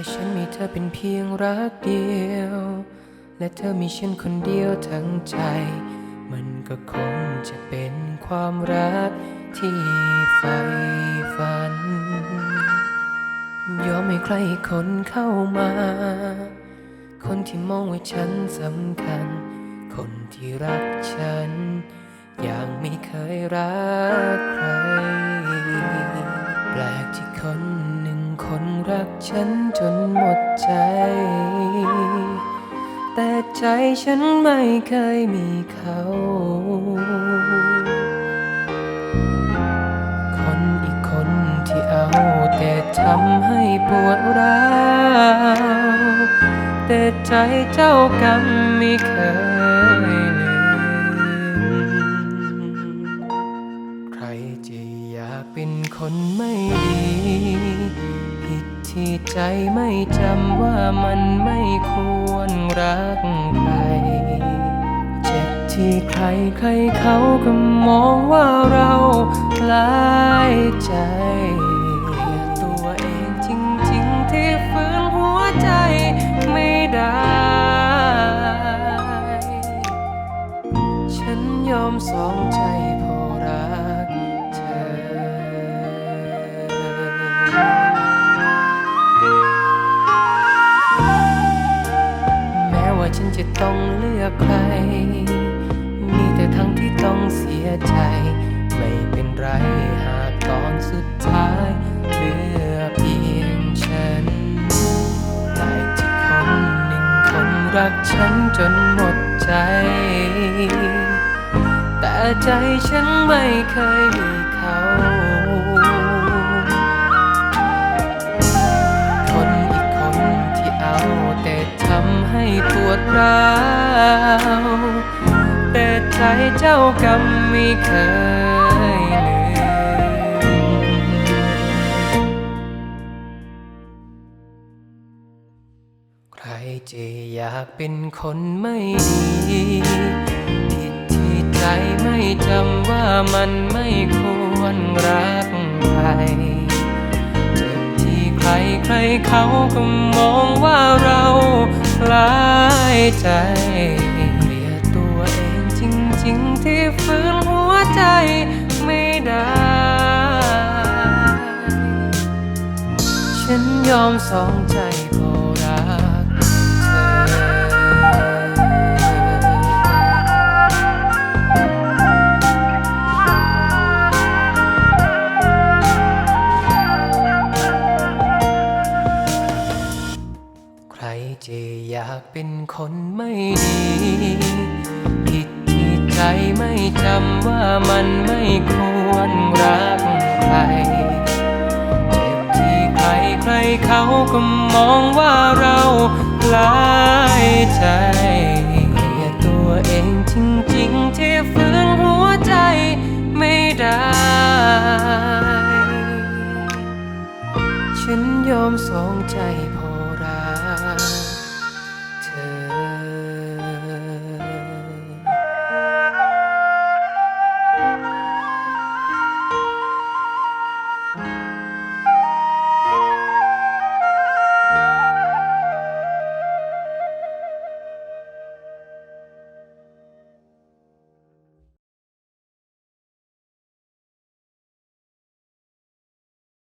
ค่ฉันมีเธอเป็นเพียงรักเดียว และเธอมีฉันคนเดียวทั้งใจ มันก็คงจะเป็นความรักที่ใฝ่ฝัน ยอมให้ใครคนเข้ามา คนที่มองว่าฉันสำคัญ คนที่รักฉัน อย่างไม่เคยรักใคร แปลกที่คน รักฉันจนหมดใจ แต่ใจฉันไม่เคยมีเขา คนอีกคนที่เอาแต่ทำให้ปวดร้าวแต่ใจเจ้ากรรมไม่เคยลืมใครจะอยากเป็นคนไม่ ที่ใจไม่จำว่ามันไม่ควรรักใคร เจ็บที่ใครใครเขาก็มองว่าเรา ฉันจะต้องเลือกใคร มีแต่ทั้งที่ต้องเสียใจ ไม่เป็นไรหากตอนสุดท้ายเหลือเพียงฉันได้ที่คนหนึ่งคนรักฉันจนหมดใจ แต่ใจฉันไม่เคยมีเขาาว แต่ใจเจ้ากรรมไม่เคยลืมใครจะอยากเป็นคนไม่ดีผิดที่ใจไม่จำว่ามันไม่ควรรักใครจ็บที่ใครใครเขาก็มองว่าเรา คลายใจเกลียดตัวเองจริงๆ ที่ฝืนหัวใจไม่ได้ ฉันยอมสองใจก็รัก ครจะอยากเป็นคนไม่ดี ผิดที่ใจไม่จำว่ามันไม่ควรรักใคร เจ็บที่ใครใครเขาก็มองว่าเราหลายใจเกลียดตัวเองจริงๆที่ฝืนหัวใจไม่ได้ฉันยอมสองใจ เ